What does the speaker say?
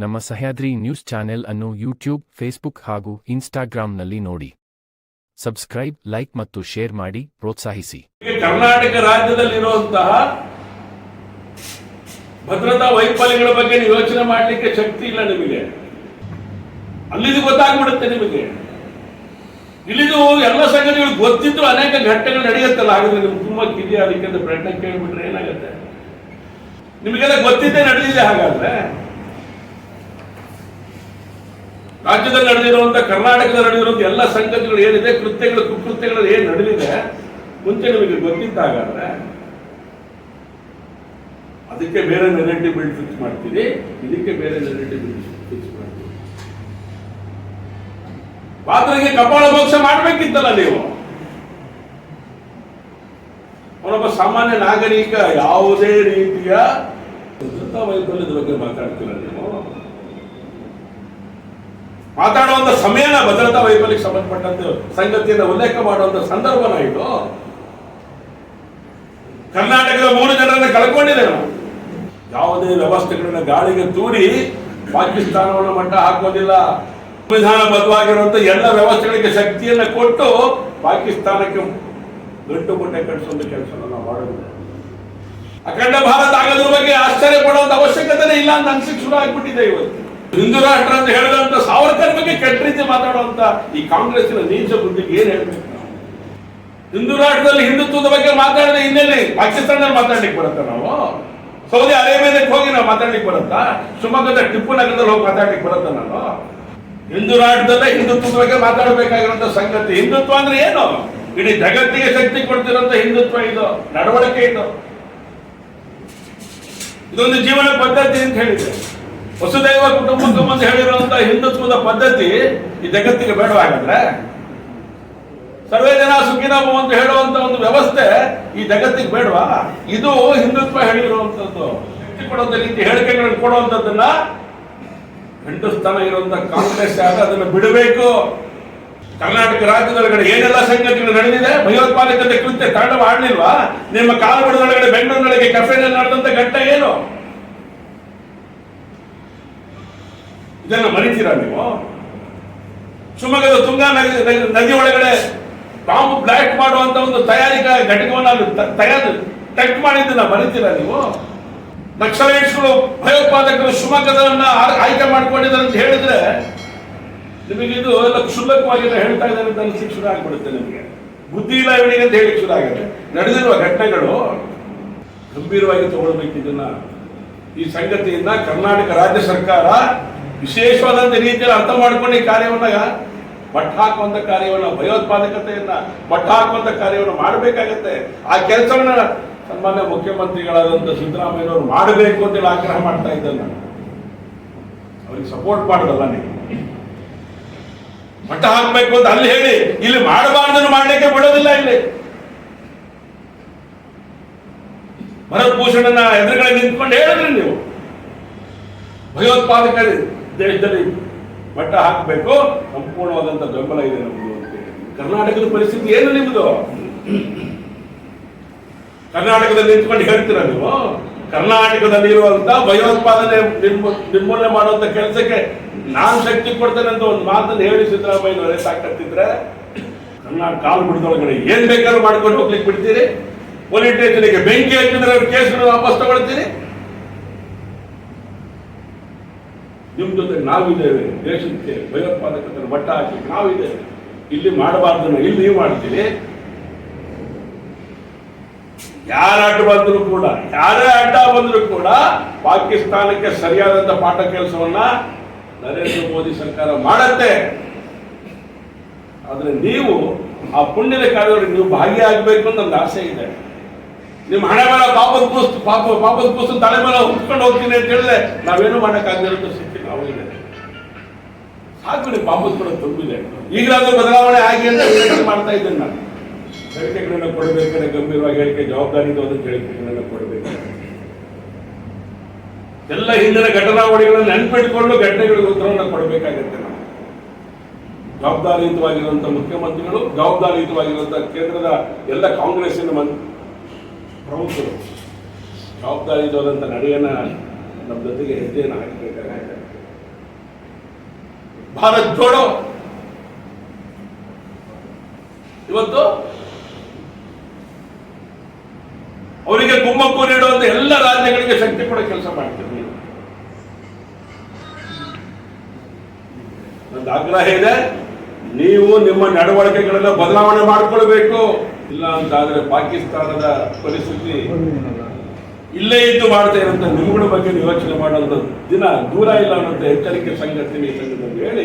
ನಮ್ಮ Sahyadri news channel ಅನ್ನು YouTube, Facebook ಹಾಗೂ ಇನ್ಸ್ಟಾಗ್ರಾಂನಲ್ಲಿ ನೋಡಿ. ಸಬ್ಸ್ಕ್ರೈಬ್, ಲೈಕ್ ಮತ್ತು ಶೇರ್ ಮಾಡಿ, ಪ್ರೋತ್ಸಾಹಿಸಿ. ಕರ್ನಾಟಕ ರಾಜ್ಯದಲ್ಲಿರುವಂತಹ ಭದ್ರತಾ ವೈಫಲ್ಯಗಳ ಬಗ್ಗೆ ಯೋಚನೆ ಮಾಡಲಿಕ್ಕೆ ಶಕ್ತಿ ಇಲ್ಲ ನಿಮಗೆ. ಅಲ್ಲಿದು ಗೊತ್ತಾಗ್ಬಿಡುತ್ತೆ ನಿಮಗೆ. ಇಲ್ಲಿದು ಎಲ್ಲ ಸಂಗತಿಗಳು ಗೊತ್ತಿದ್ರು ಅನೇಕ ಘಟ್ಟಗಳು ನಡೆಯುತ್ತಲ್ಲ, ಹಾಗಾದ್ರೆ ನಿಮ್ಗೆ ತುಂಬಾ ಕಿರಿಯ ಅದಕ್ಕೆ ಪ್ರಶ್ನೆ ಕೇಳ್ಬಿಟ್ರೆ ಏನಾಗುತ್ತೆ? ನಿಮಗೆಲ್ಲ ಗೊತ್ತಿದ್ದೇ ನಡೆದಿದೆ ಹಾಗಾದ್ರೆ? ರಾಜ್ಯದಲ್ಲಿ ನಡೆದಿರುವಂತ, ಕರ್ನಾಟಕದಲ್ಲಿ ನಡೆದಿರುವಂತ ಎಲ್ಲ ಸಂಗತಿಗಳು ಏನಿದೆ, ಕೃತ್ಯಗಳು, ಕುಕೃತ್ಯಗಳು ಏನು ನಡೆದಿದೆ, ಮುಂಚೆ ನಿಮಗೆ ಗೊತ್ತಿದ್ದ ಹಾಗಾದ್ರೆ ಅದಕ್ಕೆ ಬೇರೆ ನೆರೆಟಿವ್ ಬಿಲ್ಡ್ ಫಿಕ್ಸ್ ಮಾಡ್ತೀರಿ, ಇದಕ್ಕೆ ಬೇರೆ ನೆರೆಟಿವ್ ಬಿಲ್ಡ್ ಫಿಕ್ಸ್ ಮಾಡ್ತೀರಿ. ಪಾತ್ರಿಗೆ ಕಪಾಳ ಮೋಕ್ಷ ಮಾಡ್ಬೇಕಿತ್ತಲ್ಲ ನೀವು. ಅವನೊಬ್ಬ ಸಾಮಾನ್ಯ ನಾಗರಿಕ ಯಾವುದೇ ರೀತಿಯ ಭದ್ರತಾ ವೈಫಲ್ಯದ ಬಗ್ಗೆ ಮಾತಾಡ್ತೀರ ನೀವು. ಮಾತಾಡುವಂತ ಸಮಯನ ಭದ್ರತಾ ವೈಫಲ್ಯಕ್ಕೆ ಸಂಬಂಧಪಟ್ಟಂತೆ ಸಂಗತಿಯನ್ನು ಉಲ್ಲೇಖ ಮಾಡುವಂತ ಸಂದರ್ಭನ ಇದು. ಕರ್ನಾಟಕದ ಮೂರು ಜನರನ್ನು ಕಳ್ಕೊಂಡಿದೆ ನಾವು ಯಾವುದೇ ವ್ಯವಸ್ಥೆಗಳನ್ನ ಗಾಳಿಗೆ ತೂರಿ ಪಾಕಿಸ್ತಾನವನ್ನು ಮಟ್ಟ ಹಾಕೋದಿಲ್ಲ. ಸಂವಿಧಾನಬದ್ಧವಾಗಿರುವಂತ ಎಲ್ಲ ವ್ಯವಸ್ಥೆಗಳಿಗೆ ಶಕ್ತಿಯನ್ನ ಕೊಟ್ಟು ಪಾಕಿಸ್ತಾನಕ್ಕೆ ಗಂಟು ಮುಟ್ಟೆ ಕಟ್ಟಿಸುವಂತ ಕೆಲಸ ನಾವು ಅಖಂಡ ಭಾರತ ಆಗೋದ್ರ ಬಗ್ಗೆ ಆಶ್ಚರ್ಯ ಪಡುವಂತ ಅವಶ್ಯಕತೆ ಇಲ್ಲ ಅಂತ ಅನ್ಸಿಕ್ ಶುರು ಆಗ್ಬಿಟ್ಟಿದೆ ಇವತ್ತು. ಹಿಂದೂ ರಾಷ್ಟ್ರ ಅಂತ ಹೇಳಿದಂತ ಸಾವರ್ಕರ್ ಬಗ್ಗೆ ಕೆಟ್ಟ ರೀತಿ ಮಾತಾಡುವಂತ ಈ ಕಾಂಗ್ರೆಸ್ನ ನೀಚ ಬುದ್ಧಿಗೆ ಏನ್ ಹೇಳ್ಬೇಕು ನಾವು? ಹಿಂದೂ ರಾಷ್ಟ್ರದಲ್ಲಿ ಹಿಂದುತ್ವದ ಬಗ್ಗೆ ಮಾತಾಡಿದ್ರೆ ಹಿನ್ನೆಲೆ ಪಾಕಿಸ್ತಾನದಲ್ಲಿ ಮಾತಾಡ್ಲಿಕ್ಕೆ ಬರುತ್ತಾ ನಾವು? ಸೌದಿ ಅರೇಬಿಯಾದಕ್ಕೆ ಹೋಗಿ ನಾವು ಮಾತಾಡ್ಲಿಕ್ಕೆ ಬರುತ್ತಾ? ಶಿವಮೊಗ್ಗದ ಟಿಪ್ಪು ನಗರದಲ್ಲಿ ಹೋಗಿ ಮಾತಾಡ್ಲಿಕ್ಕೆ ಬರುತ್ತಾ ನಾನು ಹಿಂದೂ ರಾಷ್ಟ್ರದಲ್ಲೇ ಹಿಂದುತ್ವದ ಬಗ್ಗೆ ಮಾತಾಡಬೇಕಾಗಿರುವಂತ ಸಂಗತಿ ಹಿಂದುತ್ವ ಅಂದ್ರೆ ಏನು? ಇಡೀ ಜಗತ್ತಿಗೆ ಶಕ್ತಿ ಕೊಡ್ತಿರೋಂತ ಹಿಂದುತ್ವ ಇದು, ನಡವಳಿಕೆ ಇದು. ಇದೊಂದು ಜೀವನ ಪದ್ಧತಿ ಅಂತ ಹೇಳಿದೆ ವಸುದೈವ ಕುಟುಂಬಕ್ಕೆ ಮುಂದೆ ಹೇಳಿರುವಂತಹ ಹಿಂದುತ್ವದ ಪದ್ಧತಿ ಈ ಜಗತ್ತಿಗೆ ಬೇಡವಾಗಂದ್ರೆ ಸರ್ವೇ ಜನ ಸುಖಿನ ಭವ ಅಂತ ಹೇಳುವಂತ ಒಂದು ವ್ಯವಸ್ಥೆ ಈ ಜಗತ್ತಿಗೆ ಬೇಡವಾ? ಇದು ಹಿಂದುತ್ವ ಹೇಳಿರುವಂತದ್ದು. ಕೊಡುವಂತ ರೀತಿ ಹೇಳಿಕೆಗಳನ್ನು ಕೊಡುವಂತದ್ದನ್ನ ಹಿಂದೂಸ್ತಾನ ಇರುವಂತ ಕಾಂಗ್ರೆಸ್ ಆಗ ಅದನ್ನು ಬಿಡಬೇಕು. ಕರ್ನಾಟಕ ರಾಜ್ಯದೊಳಗಡೆ ಏನೆಲ್ಲ ಸಂಗತಿಗಳು ನಡೆದಿದೆ? ಭಯೋತ್ಪಾದಕತೆ ಕೃತ್ಯ ತಾಂಡವ ಆಡಲಿಲ್ವಾ? ನಿಮ್ಮ ಕಾಲುಬಡದೊಳಗಡೆ ಬೆಂಗಳೂರಿನೊಳಗೆ ಕೆಫೆನಲ್ಲಿ ಮರಿತೀರಾ ನೀವು? ಶಿವಮೊಗ್ಗದ ತುಂಗಾ ನದಿ ನದಿ ಒಳಗಡೆ ಬಾಂಬ್ ಬ್ಲಾಸ್ಟ್ ಮಾಡುವಂತ ಒಂದು ತಯಾರಿಕಾ ಘಟಕವನ್ನು ತಯಾರು ಟೆಕ್ಟ್ ಮಾಡಿದ್ದನ್ನ ಬರೀತೀರಾ ನೀವು? ನಕ್ಸಲೈಟ್ಸ್ಗಳು, ಭಯೋತ್ಪಾದಕರು ಶಿವಮೊಗ್ಗದನ್ನ ಆಯ್ಕೆ ಮಾಡ್ಕೊಂಡಿದ್ದಾರೆ ಅಂತ ಹೇಳಿದ್ರೆ ನಿಮಗೆ ಇದು ಎಲ್ಲ ಕ್ಷುಲ್ಲಕವಾಗಿಲ್ಲ ಹೇಳ್ತಾ ಇದ್ದಾರೆ ಅಂತ ಅನ್ಸಿಕ್ ಶುರು ಆಗ್ಬಿಡುತ್ತೆ ನಿಮಗೆ. ಬುದ್ಧಿ ಇಲ್ಲ ಇವನಿಗೆ ಅಂತ ಹೇಳಿ ಶುರು ಆಗುತ್ತೆ. ನಡೆದಿರುವ ಘಟನೆಗಳು ಗಂಭೀರವಾಗಿ ತಗೊಳ್ಬೇಕು ಇದನ್ನ. ಈ ಸಂಗತಿಯಿಂದ ಕರ್ನಾಟಕ ರಾಜ್ಯ ಸರ್ಕಾರ ವಿಶೇಷವಾದಂತ ರೀತಿಯಲ್ಲಿ ಅರ್ಥ ಮಾಡ್ಕೊಂಡು ಈ ಕಾರ್ಯವನ್ನ ಮಟ್ಟ ಹಾಕುವಂತ ಕಾರ್ಯವನ್ನ ಭಯೋತ್ಪಾದಕತೆಯನ್ನ ಮಟ್ಟ ಹಾಕುವಂತ ಕಾರ್ಯವನ್ನು ಮಾಡಬೇಕಾಗತ್ತೆ. ಆ ಕೆಲಸವನ್ನ ಸನ್ಮಾನ್ಯ ಮುಖ್ಯಮಂತ್ರಿಗಳಾದಂತ ಸಿದ್ದರಾಮಯ್ಯನವರು ಮಾಡಬೇಕು ಅಂತೇಳಿ ಆಗ್ರಹ ಮಾಡ್ತಾ ಇದ್ದೆ ಅವ್ರಿಗೆ ಸಪೋರ್ಟ್ ಮಾಡೋದಲ್ಲ ನೀವು. ಮಟ್ಟ ಹಾಕ್ಬೇಕು ಅಂತ ಅಲ್ಲಿ ಹೇಳಿ, ಇಲ್ಲಿ ಮಾಡಬಾರ್ದನ್ನು ಮಾಡಲಿಕ್ಕೆ ಬಿಡೋದಿಲ್ಲ ಇಲ್ಲಿ. ಭರತ್ ಭೂಷಣನ ಎದುರುಗಡೆ ನಿಂತ್ಕೊಂಡು ಹೇಳಿದ್ರಿ ನೀವು. ಭಯೋತ್ಪಾದಕ ದೇಶದಲ್ಲಿ ಮಟ್ಟ ಹಾಕಬೇಕು, ಸಂಪೂರ್ಣವಾದಂತ ಬೆಂಬಲ ಇದೆ ಅಂತೇಳಿ ಕರ್ನಾಟಕದ ಪರಿಸ್ಥಿತಿ ಏನು ನಿಮ್ಮದು ಕರ್ನಾಟಕದಲ್ಲಿ ನಿಂತ್ಕೊಂಡು ಹೇಳ್ತೀರಾ ನೀವು? ಕರ್ನಾಟಕದಲ್ಲಿ ಇರುವಂತ ಭಯೋತ್ಪಾದನೆ ನಿರ್ಮೂ- ನಿರ್ಮೂಲನೆ ಮಾಡುವಂತ ಕೆಲಸಕ್ಕೆ ನಾನು ಶಕ್ತಿ ಕೊಡ್ತೇನೆ ಅಂತ ಒಂದು ಮಾತನ್ನು ಹೇಳಿ ಸಿದ್ದರಾಮಯ್ಯನವರೇ ಸಾಕತ್ತಿದ್ರೆ, ಕರ್ನಾಟಕ ಕಾಲು ಬಿಡದೊಳಗಡೆ ಏನ್ ಬೇಕಾದ್ರೂ ಮಾಡ್ಕೊಂಡು ಹೋಗ್ಲಿಕ್ಕೆ ಬಿಡ್ತೀರಿ? ಪೊಲೀಸ್ ಸ್ಟೇಷನ್ಗೆ ಬೆಂಕಿ ಹಾಕಿದ್ರೆ ಕೇಸ್ ವಾಪಸ್ ತಗೊಳ್ತೀರಿ? ನಿಮ್ ಜೊತೆ ನಾವಿದ್ದೇವೆ ದೇಶಕ್ಕೆ ಭಯೋತ್ಪಾದಕತೆ ಮಟ್ಟ ಹಾಕಿ ನಾವಿದ್ದೇವೆ ಇಲ್ಲಿ ಮಾಡಬಾರ್ದನ್ನ ಇಲ್ಲಿ ನೀವು ಮಾಡ್ತೀರಿ. ಯಾರ ಅಡ್ಡ ಬಂದರೂ ಕೂಡ, ಯಾರೇ ಅಡ್ಡ ಬಂದರೂ ಕೂಡ ಪಾಕಿಸ್ತಾನಕ್ಕೆ ಸರಿಯಾದಂತ ಪಾಠ ಕೆಲಸವನ್ನ ನರೇಂದ್ರ ಮೋದಿ ಸರ್ಕಾರ ಮಾಡತ್ತೆ. ಆದ್ರೆ ನೀವು ಆ ಪುಣ್ಯದ ಕಾರ್ಯದಲ್ಲಿ ನೀವು ಭಾಗಿಯಾಗಬೇಕು ಅಂತ ಒಂದು ಆಸೆ ಇದೆ. ನಿಮ್ಮ ಹಣೆ ಮೇಲೆ ಪಾಪದ ಪುಸ್ತ ಪಾಪ ಪಾಪದ ಕೂಸ್ತು ತಲೆ ಮೇಲೆ ಹುಟ್ಕೊಂಡು ಹೋಗ್ತೀನಿ ಅಂತ ಹೇಳಿದ್ರೆ ನಾವೇನು ಮಾಡೋಕ್ಕಾಗಲಿಲ್ಲ ಸ್ಥಿತಿ ಇಲ್ಲ ಸಾಕು ನೀವು ಪಾಪದ ಕೂಡ ತುಂಬಿದೆ. ಈಗಲಾದ್ರೂ ಬದಲಾವಣೆ ಆಗಿ ಅಂತ ಹೇಳಿಕೆ ಮಾಡ್ತಾ ಇದ್ದೇನೆ ನಾನು. ಹೇಳಿಕೆಗಳನ್ನು ಕೊಡಬೇಕಾದ್ರೆ ಗಂಭೀರವಾಗಿ ಹೇಳಿಕೆ ಜವಾಬ್ದಾರಿಯಿಂದ ಅಂತ ಹೇಳಿಕೆಗಳನ್ನು ಕೊಡಬೇಕು ಎಲ್ಲ ಹಿಂದಿನ ಘಟನಾವಳಿಗಳನ್ನು ನೆನಪಿಟ್ಕೊಂಡು ಘಟನೆಗಳಿಗೆ ಉತ್ತರವನ್ನು ಕೊಡಬೇಕಾಗತ್ತೆ ನಾವು. ಜವಾಬ್ದಾರಿಯುತವಾಗಿರುವಂತಹ ಮುಖ್ಯಮಂತ್ರಿಗಳು ಜವಾಬ್ದಾರಿಯುತವಾಗಿರುವಂತಹ ಕೇಂದ್ರದ ಎಲ್ಲ ಕಾಂಗ್ರೆಸ್ಸಿನ ಪ್ರಮುಖರು. ಜವಾಬ್ದಾರಿಯುತವಾದಂಥ ನಡೆಯನ್ನ ನಮ್ಮ ಜೊತೆಗೆ ಹೆಜ್ಜೆಯನ್ನು ಹಾಕಬೇಕಾಗುತ್ತೆ ಭಾರತ್ ಜೋಡೋ! ಇವತ್ತು ಅವರಿಗೆ ಕುಮ್ಮಕ್ಕು ನೀಡುವಂತ ಎಲ್ಲ ರಾಜ್ಯಗಳಿಗೆ ಶಕ್ತಿ ಕೂಡ ಕೆಲಸ ಮಾಡ್ತೀವಿ ನಂದು ಆಗ್ರಹ ಇದೆ, ನೀವು ನಿಮ್ಮ ನಡವಳಿಕೆಗಳೆಲ್ಲ ಬದಲಾವಣೆ ಮಾಡಿಕೊಳ್ಬೇಕು. ಇಲ್ಲ ಅಂತ ಆದ್ರೆ ಪಾಕಿಸ್ತಾನದ ಪರಿಸ್ಥಿತಿ ಇಲ್ಲೇ ಇದ್ದು ಮಾಡ್ತಾ ಅಂತ ನಿಮ್ಗಳ ಬಗ್ಗೆ ಯೋಚನೆ ಮಾಡುವಂತ ದಿನ ದೂರ ಇಲ್ಲ ಅನ್ನೋಂಥ ಎಚ್ಚರಿಕೆ ಸಂಗತಿ ಈ ಹೇಳಿ.